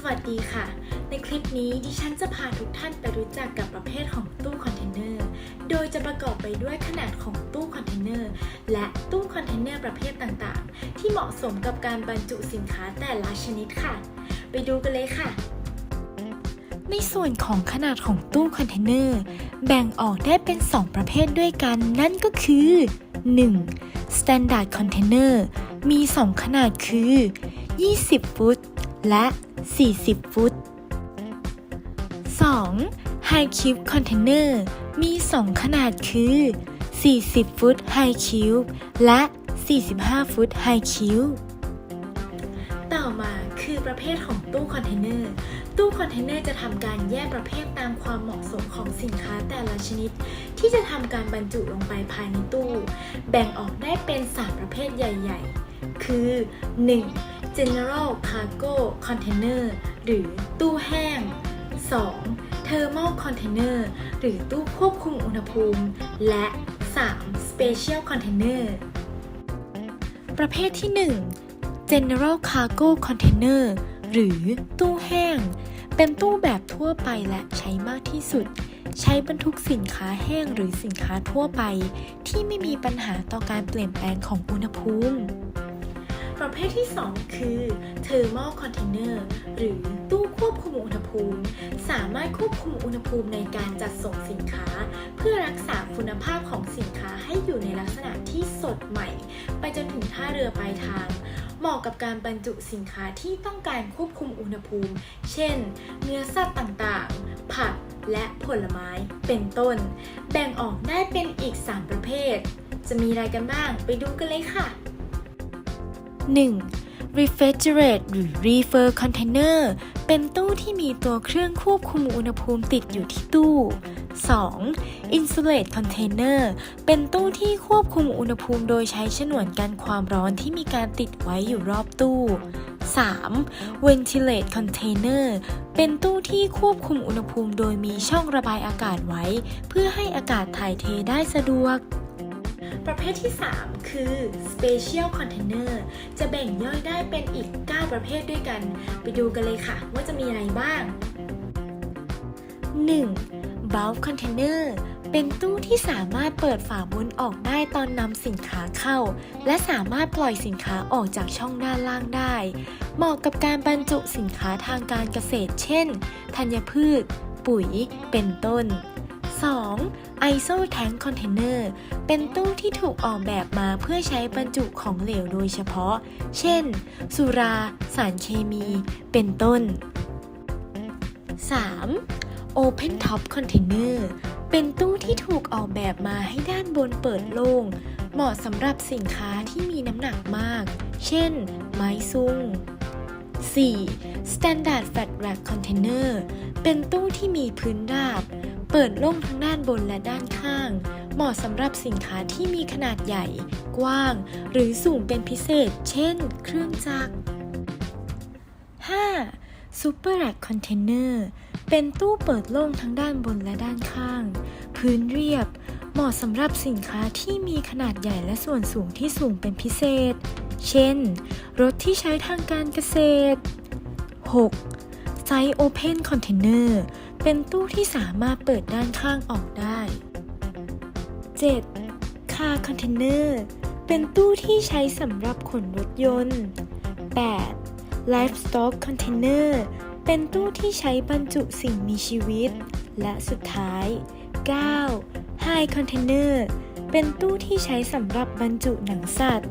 สวัสดีค่ะ ในคลิปนี้ดิฉันจะพาทุกท่านไปรู้จักกับประเภทของตู้คอนเทนเนอร์ โดยจะประกอบไปด้วยขนาดของตู้คอนเทนเนอร์ และตู้คอนเทนเนอร์ประเภทต่างๆ ที่เหมาะสมกับการบรรจุสินค้าแต่ละชนิดค่ะ ไปดูกันเลยค่ะ ในส่วนของขนาดของตู้คอนเทนเนอร์ แบ่งออกได้เป็น 2 ประเภทด้วยกัน นั่นก็คือ 1. Standard Container มี 2 ขนาดคือ 20 ฟุต และ 40 ฟุต 2. High Cube Container มี 2 ขนาดคือ 40 ฟุต High Cube และ 45 ฟุต High Cube ต่อมาคือประเภทของตู้คอนเทนเนอร์ ตู้คอนเทนเนอร์จะทำการแยกประเภทตามความเหมาะสมของสินค้าแต่ละชนิด ที่จะทำการบรรจุลงไปภายในตู้ แบ่งออกได้เป็น 3 ประเภทใหญ่ ๆ คือ 1. General Cargo Container หรือตู้แห้ง 2. Thermal Container หรือตู้ควบคุมอุณหภูมิ และ 3. Special Container ประเภทที่ 1 General Cargo Container หรือตู้แห้ง เป็นตู้แบบทั่วไปและใช้มากที่สุด ใช้บรรทุกสินค้าแห้งหรือสินค้าทั่วไป ที่ไม่มีปัญหาต่อการเปลี่ยนแปลงของอุณหภูมิ ประเภทที่ 2 คือ Thermal Container หรือตู้ควบคุมอุณหภูมิ สามารถควบคุมอุณหภูมิในการจัดส่งสินค้า เพื่อรักษาคุณภาพของสินค้าให้อยู่ในลักษณะที่สดใหม่ ไปจนถึงท่าเรือปลายทาง เหมาะกับการบรรจุสินค้าที่ต้องการควบคุมอุณหภูมิ เช่น เนื้อสัตว์ต่างๆ ผักและผลไม้เป็นต้น แบ่งออกได้เป็นอีก 3 ประเภท จะมีอะไรกันบ้างไปดูกันเลยค่ะ 1. refrigerate หรือ reefer container เป็นตู้ที่มีตัวเครื่องควบคุมอุณหภูมิติดอยู่ที่ตู้ 2. insulate container เป็นตู้ที่ควบคุมอุณหภูมิโดยใช้ฉนวนกันความร้อนที่มีการติดไว้อยู่รอบตู้ 3. ventilate container เป็นตู้ที่ควบคุมอุณหภูมิโดยมีช่องระบายอากาศไว้ เพื่อให้อากาศถ่ายเทได้สะดวก ประเภทที่ 3 คือ Special Container จะแบ่งย่อยได้เป็นอีก 9 ประเภทด้วยกัน ไปดูกันเลยค่ะ ว่าจะมีอะไรบ้าง 1. Bulk Container เป็นตู้ที่สามารถเปิดฝาบนออกได้ตอนนำสินค้าเข้า และสามารถปล่อยสินค้าออกจากช่องด้านล่างได้ เหมาะกับการบรรจุสินค้าทางการเกษตร เช่น ธัญพืช ปุ๋ย เป็นต้น 2. ISO Tank Container เป็นตู้ที่ถูกออกแบบมาเพื่อใช้บรรจุของเหลวโดยเฉพาะ เช่น สุรา สารเคมี เป็นต้น 3. Open Top Container เป็นตู้ที่ถูกออกแบบมาให้ด้านบนเปิดโล่ง เหมาะสำหรับสินค้าที่มีน้ำหนักมาก เช่น ไม้ซุง 4. Standard Flat Rack Container เป็นตู้ที่มีพื้นราบ เปิดโล่งทั้งด้านบนและด้านข้าง เหมาะสำหรับสินค้าที่มีขนาดใหญ่ กว้าง หรือสูงเป็นพิเศษ เช่น เครื่องจักร 5. Super Rack Container เป็นตู้เปิดโล่งทั้งด้านบนและด้านข้าง พื้นเรียบ เหมาะสำหรับสินค้าที่มีขนาดใหญ่และส่วนสูงที่สูงเป็นพิเศษ เช่น รถที่ใช้ทางการเกษตร 6. Size Open Container เป็นตู้ที่สามารถเปิดด้านข้างออกได้ 7. Car Container เป็นตู้ที่ใช้สำหรับขนรถยนต์ 8. Livestock Container เป็นตู้ที่ใช้บรรจุสิ่งมีชีวิต และสุดท้าย 9. High Container เป็นตู้ที่ใช้สำหรับบรรจุหนังสัตว์